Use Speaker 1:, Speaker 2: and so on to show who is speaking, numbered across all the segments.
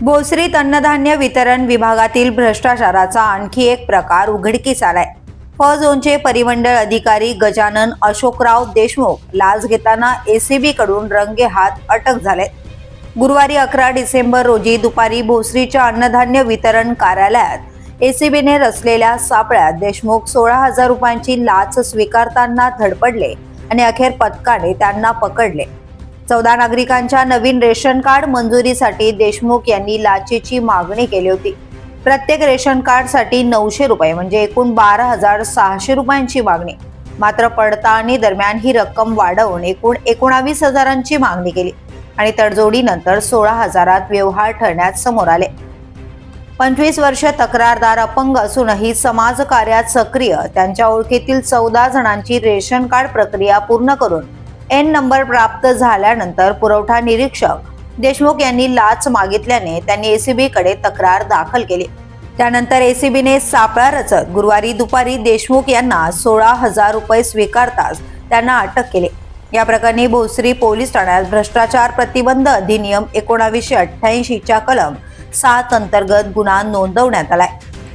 Speaker 1: भोसरीत अन्नधान्य वितरण विभागातील भ्रष्टाचाराचा आणखी एक प्रकार उघडकीस आलाय. फ झोनचे परिमंडळ अधिकारी गजानन अशोकराव देशमुख लाच घेताना एसीबी कडून रंगेहात अटक झाले गुरुवारी अकरा डिसेंबर रोजी दुपारी भोसरीच्या अन्नधान्य वितरण कार्यालयात एसीबीने रचलेल्या सापळ्यात देशमुख सोळा हजार रुपयांची लाच स्वीकारताना धडपडले आणि अखेर पथकाने त्यांना पकडले. चौदा नागरिकांच्या नवीन रेशन कार्ड मंजुरीसाठी देशमुख यांनी लाचेची मागणी केली होती. प्रत्येक रेशन कार्डसाठी नऊशे रुपये म्हणजे एकूण बारा हजार सहाशे रुपयांची मागणी. मात्र पडताळणी दरम्यान ही रक्कम वाढवून एकूण एकोणावीस हजारांची मागणी केली आणि तडजोडीनंतर सोळा हजारात व्यवहार ठरण्यात समोर आले. पंचवीस वर्ष तक्रारदार अपंग असूनही समाजकार्यात सक्रिय त्यांच्या ओळखीतील चौदा जणांची रेशन कार्ड प्रक्रिया पूर्ण करून एन नंबर प्राप्त झाल्यानंतर पुरवठा निरीक्षक देशमुख यांनी लाच मागितल्याने त्यांनी एसीबीकडे तक्रार दाखल केली. त्यानंतर एसीबीने सापळा रचत गुरुवारी दुपारी देशमुख यांना सोळा हजार रुपये स्वीकारताच त्यांना अटक केली. या प्रकरणी भोसरी पोलीस ठाण्यात भ्रष्टाचार प्रतिबंध अधिनियम एकोणावीसशे अठ्ठ्याऐंशीच्या कलम सात अंतर्गत गुन्हा नोंदवण्यात आलाय.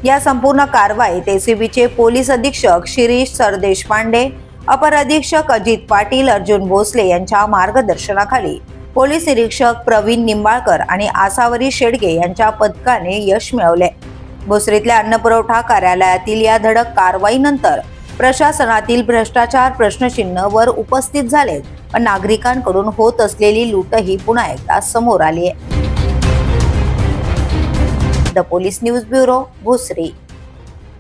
Speaker 1: या संपूर्ण कारवाईत एसीबीचे पोलीस अधीक्षक शिरीष सरदेशपांडे अपर अधीक्षक अजित पाटील अर्जुन भोसले यांच्या मार्गदर्शनाखाली पोलीस निरीक्षक प्रवीण निंबाळकर आणि आसावरी शेडगे यांच्या पथकाने यश मिळवले. भोसरीतल्या अन्नपुरवठा कार्यालयातील या धडक कारवाईनंतर प्रशासनातील भ्रष्टाचार प्रश्नचिन्ह वर उपस्थित झाले. पण नागरिकांकडून होत असलेली लूटही पुन्हा एकदा समोर आली आहे. The police news bureau Bhosari.